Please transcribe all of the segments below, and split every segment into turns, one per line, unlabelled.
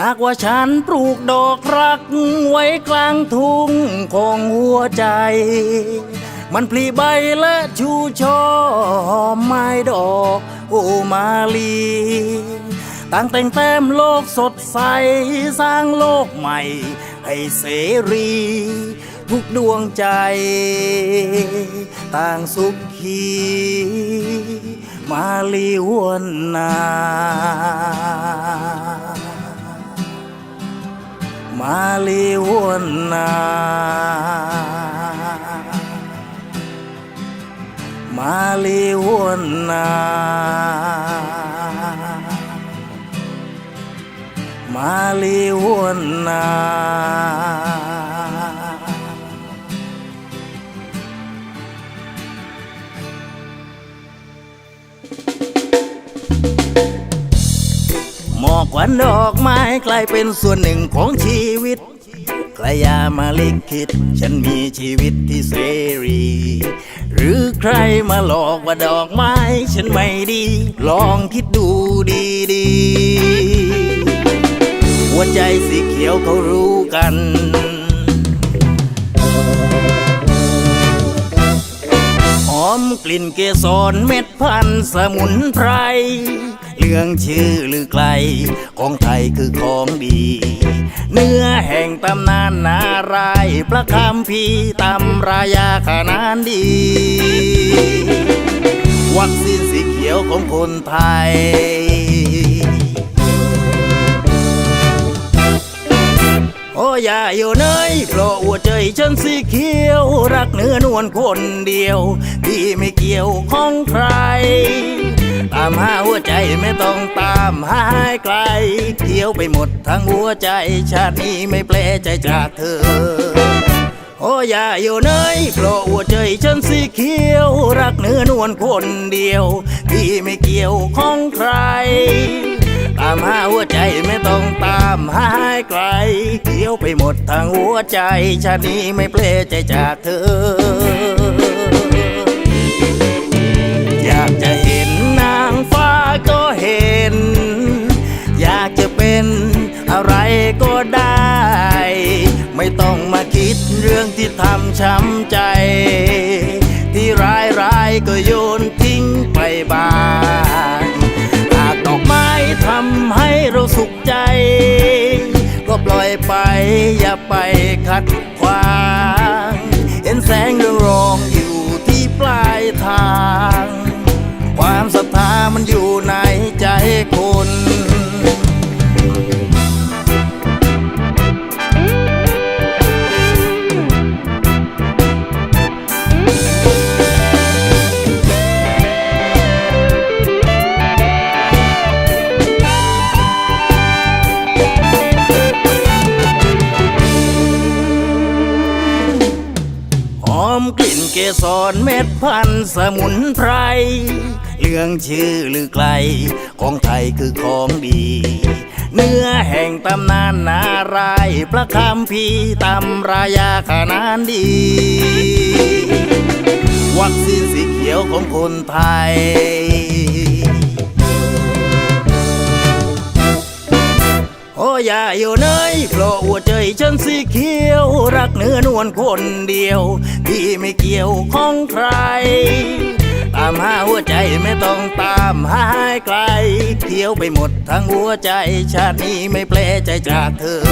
หากว่าฉันปลูกดอกรักไว้กลางทุ่งของหัวใจ มันพลีใบและชูช่อไม้ดอกโอมาลีต่างแต่งแต้มโลกสดใส สร้างโลกใหม่ ให้เสรี ทุกดวงใจ ต่างสุขีมาลีวนนา มาลีวนนา มาลีวนนา มาลีวนนา ควันดอกไม้กลายเป็นส่วนหนึ่งของชีวิตใครยามาลิขิตฉันมีชีวิตที่เสรี หรือใครมาหลอกว่าดอกไม้ฉันไม่ดี ลองคิดดูดีดีๆหัวใจสีเขียวเขารู้กันหอมกลิ่นเกสรเม็ดพันธ์สมุนไพร เรื่องชื่อหรือไกล ของไทยคือของดี เนื้อแห่งตำนานนารายณ์พระคำพีตำรายาขนานดี วัคซีนสีเขียวของคนไทยโอ้ย่าอยู่เนยเพราะหัวใจฉันสีเขียว รักเนื้อนวลคนเดียว ที่ไม่เกี่ยวของใคร ตามหาหัวใจไม่ต้องตามหาไกลเขียวไปหมดทั้งหัวใจ ชาตินี้ไม่แปลใจจากเธอ โอ้อย่าอยู่เนยเพราะหัวใจฉันสีเขียว รักเนื้อนวลคนเดียว ที่ไม่เกี่ยวของใคร ตามหาหัวใจไม่ต้องตามหาไกลเขียวไปหมดทางหัวใจ ชาตินี้ไม่เพลใจจากเธอ ที่ทำช้ำใจ ที่ร้ายร้ายก็โยนทิ้งไปบ้างหากดอกไม้ทำให้เราสุขใจ ก็ปล่อยไปอย่าไปขัดขวาง เห็นแสงเรืองรองอยู่ที่ปลายทาง มกลิ่นเกสรเม็ดพันสมุนไพรเรื่องชื่อหรือไกล ของไทยคือของดี เนื้อแห่งตำนานนารายพระคำพีตำรายาขนานดี วัคซีนสีเขียวของคนไทย ย่าอยู่เนยเพราะหัวใจฉันสีเขียว รักเนื้อนวลคนเดียว ที่ไม่เกี่ยวของใคร ตามหาหัวใจไม่ต้องตามหาไกลเขียวไปหมดทั้งหัวใจ ชาตินี้ไม่แปลใจจากเธอ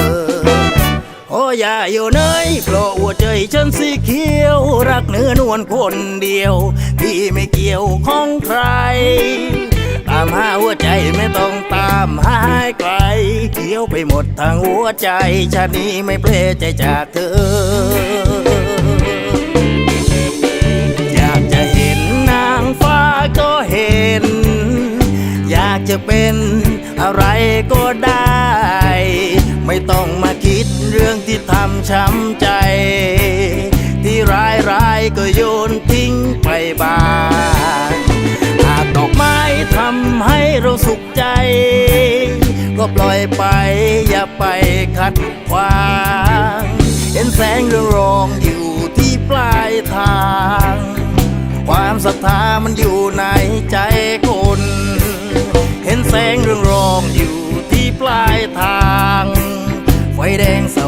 โอ้อย่าอยู่เนยเพราะหัวใจฉันสีเขียว รักเนื้อนวลคนเดียว ที่ไม่เกี่ยวของใคร ตามหาหัวใจไม่ต้องตามหาไกล เขียวไปหมดทางหัวใจ ชาตินี้ไม่เพลใจจากเธอ อยากจะเห็นนางฟ้าก็เห็น อยากจะเป็นอะไรก็ได้ ไม่ต้องมาคิดเรื่องที่ทำช้ำใจ ที่ร้ายร้ายก็โยนทิ้งไปบ้างหากดอกไม้ทำให้เราสุขใจ ก็ปล่อยไป อย่าไปขัดขวางเห็นแสงเรืองรองอยู่ที่ปลายทาง ความศรัทธามันอยู่ในใจคน เห็นแสงเรืองรองอยู่ที่ปลายทาง ไฟแดงส